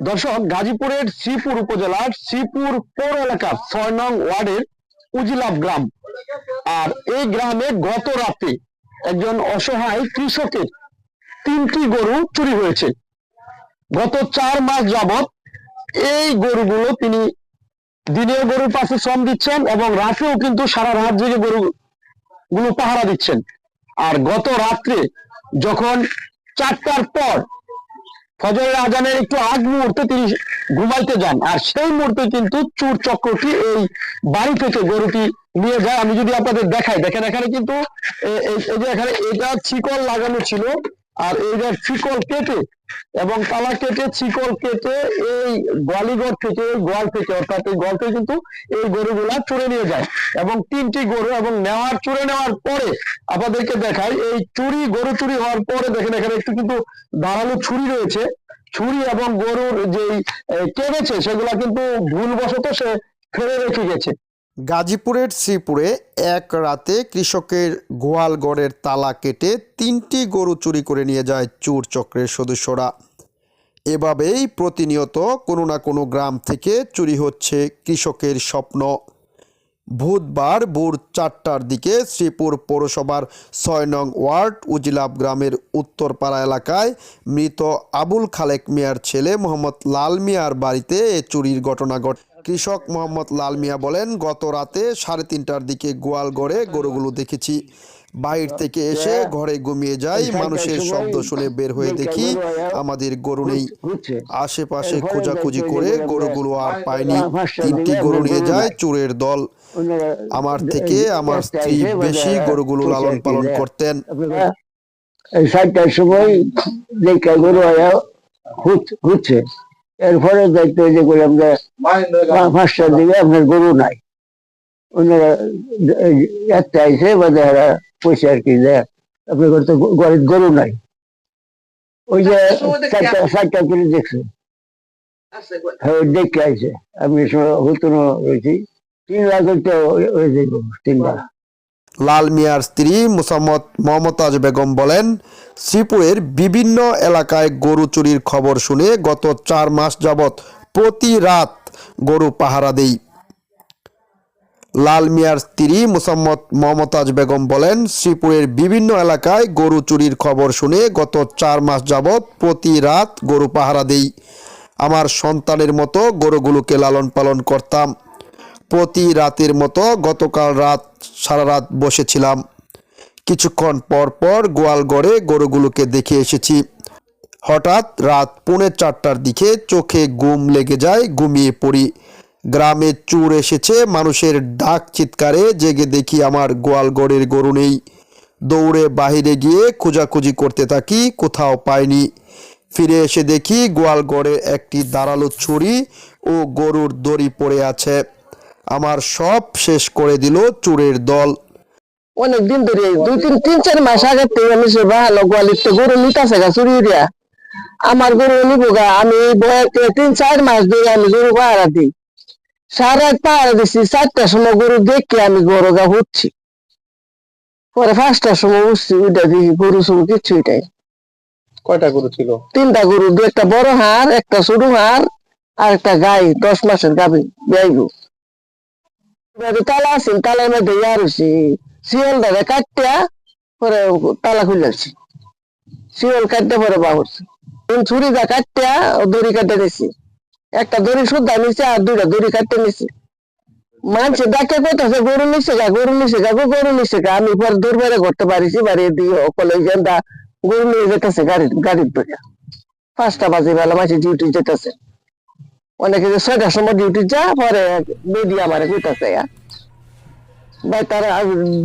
দর্শক, গাজীপুরের শ্রীপুর উপজেলার শ্রীপুর পৌর এলাকার ছয় নং ওয়ার্ডের উজিলাভ গ্রাম। আর এই গ্রামে গত রাতে একজন অসহায় কৃষকের তিনটি গরু চুরি হয়েছে। গত চার মাস যাবত এই গরুগুলো তিনি দিনেও গরুর পাশে শ্রম দিচ্ছেন এবং রাতেও কিন্তু সারা রাত জেগে গরু গুলো পাহারা দিচ্ছেন। আর গত রাত্রে যখন চারটার পর ফজরের আজানের একটু আগ মুহূর্তে তিনি ঘুমাইতে যান, আর সেই মুহূর্তে কিন্তু চোর চক্রটি এই বাড়ি থেকে গরুটি নিয়ে যায়। আমি যদি আপনাদের দেখাই, দেখেন এখানে কিন্তু এই যে এখানে এটা শিকল লাগানো ছিল। আর এইটা শিকল কেটে এবং তালা কেটে শিকল কেটে এই গোয়ালিগড় থেকে গোয়াল থেকে, অর্থাৎ এই গোয়াল থেকে কিন্তু এই গরুগুলা চুরে নিয়ে যায়। এবং তিনটি গরু এবং নেওয়ার, চুরে নেওয়ার পরে আপনাদেরকে দেখায় এই চুরি, গরু চুরি হওয়ার পরে দেখেন এখানে একটু কিন্তু ধারালো ছুরি রয়েছে। ছুরি এবং গরুর যেই কেটেছে সেগুলা কিন্তু ভুলবশত সে ফেলে রেখে গেছে। গাজীপুরের শ্রীপুরে এক রাতে কৃষকের গোয়ালগড়ের তালা কেটে তিনটি গরু চুরি করে নিয়ে যায় চোর চক্রের সদস্যরা। এভাবেই প্রতিনিয়ত কোনো না কোনো গ্রাম থেকে চুরি হচ্ছে কৃষকের স্বপ্ন। বুধবার ভোর চারটার দিকে শ্রীপুর পৌরসভার ছয় নং ওয়ার্ড উজিলাব গ্রামের উত্তরপাড়া এলাকায় মৃত আবুল খালেক মিয়ার ছেলে মোহাম্মদ লাল মিয়ার বাড়িতে এ চুরির ঘটনা ঘটে। কৃষক মোহাম্মদ লাল মিয়া বলেন গত রাতে সাড়ে তিনটার দিকে গোয়াল গড়ে গরুগুলো দেখেছি। বাইর থেকে এসে ঘরে ঘুমিয়ে যাই মানুষের শব্দ শুনে বের হয়ে দেখি আমাদের গরু নেই। আশেপাশে খোঁজাখুঁজি করে গরুগুলো আর পায়নি তিনটি গরু নিয়ে যায় চোরের দল। আমার থেকে আমার স্ত্রী বেশি গরুগুলো লালন পালন করতেন। এই সাতটার সময় দেখা গরু ঘুরছে এরপরে দেখতে যে করে আমরা পা- পাঁচটার দিকে আপনার গরু নাই। ওনারা একটা আইসে বা যারা পয়সা আর কি দেয়। আপনার ঘরে তো ঘরে গরু নাই। ওই যে চারটা চারটা করে দেখছে। হ্যাঁ দেখে আইসে আমি এই সময় হতো না রয়েছি। তিন লাখ হইতে হয়ে যাইব তিন লাখ লাল মিয়ার স্ত্রী মুসাম্মদ মমতাজ বেগম বলেন, শ্রীপুরের বিভিন্ন এলাকায় গরু চুরির খবর শুনে গত চার মাস যাবৎ প্রতি রাত গরু পাহারা দেই। লাল মিয়ার স্ত্রী মুসাম্মদ মমতাজ বেগম বলেন, শ্রীপুরের বিভিন্ন এলাকায় গরু চুরির খবর শুনে গত চার মাস যাবৎ প্রতি রাত গরু পাহারা দেই। আমার সন্তানের মতো গরুগুলোকে লালন পালন করতাম। প্রতি রাতের মতো গতকাল রাত, সারা রাত বসেছিলাম। কিছুক্ষণ পর পর গোয়ালগড়ে গরুগুলোকে দেখে এসেছি। হঠাৎ রাত পৌনে চারটার দিকে চোখে ঘুম লেগে যায়, ঘুমিয়ে পড়ি। গ্রামে চুর এসেছে, মানুষের ডাক চিৎকারে জেগে দেখি আমার গোয়ালগড়ের গরু নেই। দৌড়ে বাহিরে গিয়ে খোঁজাখুঁজি করতে থাকি, কোথাও পাইনি। ফিরে এসে দেখি গোয়ালগড়ে একটি দাঁড়াল ছুরি ও গরুর দড়ি পড়ে আছে। আমার সব শেষ করে দিল চোরের দল। অনেকদিন ধরে দুই তিন তিন চার মাস আগে থেকে আমি সে ভালো গোয়ালির তো গরু নিতাছে গা চুরি দিয়া। আমার গরু নিব গা আমি তিন চার মাস ধরে আমি গরু পাহারা দিই। সারা পাহারা দিছি চারটার সময় গরু দেখে আমি গরু গা হচ্ছি। পরে পাঁচটার সময় উঠছি ওইটা দেখি গরু সরু কিচ্ছু এটাই কয়টা গরু ছিল? তিনটা গরু দু একটা বড় হাড় একটা ছোট হাড় আর একটা গাই দশ মাসের গাভী গাইবো তালা আছিল, তালার মধ্যে শিয়াল ধরে কাটিয়া পরে তালা খুলেছি শিয়াল কাটতে, পরে বাহুরছে ছুরি দা কাটিয়া দড়ি কাটে নিছি। একটা দড়ি সুদ্ধা নিছে আর দুইটা দড়ি কাটতে নিছি। মানুষে ডাকে কইতাছে, গরু নিছে গা, গরু নিছে গা গরু নিছে গা, আমি পরে দূর বাইরে করতে পারিছি বাড়ি দিয়ে অকলে যেটা গরু নিয়ে যেতেছে গাড়ি, গাড়ির ধরে। পাঁচটা বাজে বেলা মাসে ডিউটি যেতেছে। অনেকে যে ছয়টার সময় ডিউটি যা পরে বেডি আমার কইতাছে ভাই, তারা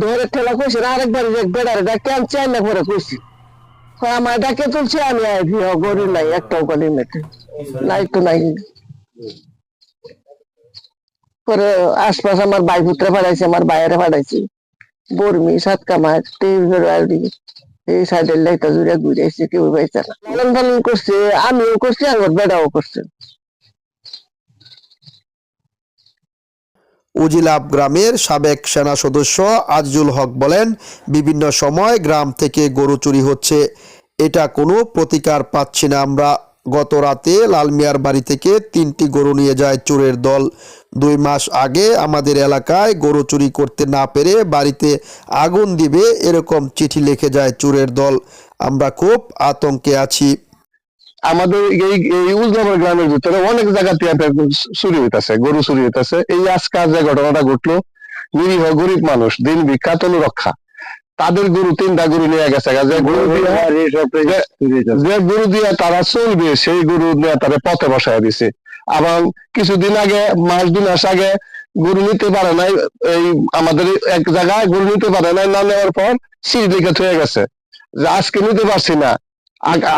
ধরে ঠেলা কইছে না আরেকবার বেড়ারে ডাকে আনছে আইনা পরে কইছি। আমার ডাকে তুলছে, আমি আই দিও গরু নাই, একটাও গলি নাই তো নাই। পরে আশপাশ আমার ভাই পুত্রে পাঠাইছে, আমার বাইরে পাঠাইছি। বর্মি সাত কামার টেবিল এই সাইডের লাইটা জুড়ে ঘুরে এসে কেউ পাইছে না। করছে, আমিও করছি আমার বেড়াও করছে। উজিলাব গ্রামের সাবেক সেনা সদস্য আজিজুল হক বলেন, বিভিন্ন সময় গ্রাম থেকে গরু চুরি হচ্ছে। এটা কোনো প্রতিকার পাচ্ছি না আমরা। গত রাতে লালমিয়ার বাড়ি থেকে তিনটি গরু নিয়ে যায় চোরের দল। দুই মাস আগে আমাদের এলাকায় গরু চুরি করতে না পেরে বাড়িতে আগুন দিবে এরকম চিঠি লিখে যায় চোরের দল। আমরা খুব আতঙ্কে আছি। আমাদের এই এই উজলামার গ্রামের ভিতরে অনেক জায়গাতে চুরি হইতাছে গরু চুরি হইতাছে। এই আজকে যে ঘটনাটা ঘটলো নিরীহ গরিব মানুষ দিন তনু রক্ষা তাদের গরু তিনটা গরু নিয়ে গেছে যে গরু দিয়ে তারা চলবে সেই গরু নিয়ে তারা পথে বসায় দিছে। আবার কিছুদিন আগে মাস দু মাস আগে গরু নিতে পারে নাই এই আমাদের এক জায়গায় গরু নিতে পারে নাই না নেওয়ার পর সিঁড়ি দিকে থয়ে গেছে। যে আজকে নিতে পারছি না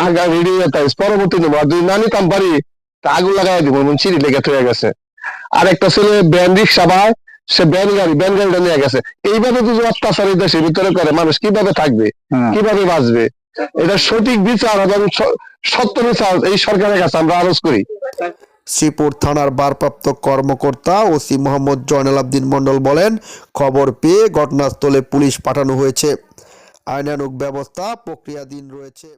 আগা রেডি তাই পরবর্তী নেব। আর যদি না নিতাম পারি তা আগুন লাগাই দিব সিঁড়ি লেগে থয়ে গেছে। আর একটা ছেলে ব্যান রিক্সা ভাই সে ব্যান গাড়ি ব্যান গাড়িটা নিয়ে গেছে। এইভাবে যদি অত্যাচার এই দেশের ভিতরে করে মানুষ কীভাবে থাকবে? কীভাবে বাঁচবে? এটা সঠিক বিচার এবং সত্য বিচার এই সরকারের কাছে আমরা আরজ করি। শ্রীপুর থানার ভারপ্রাপ্ত কর্মকর্তা ওসি মোহাম্মদ জয়নাল আবদিন মণ্ডল বলেন খবর পেয়ে ঘটনাস্থলে পুলিশ পাঠানো হয়েছে। আইনানুগ ব্যবস্থা প্রক্রিয়াধীন রয়েছে।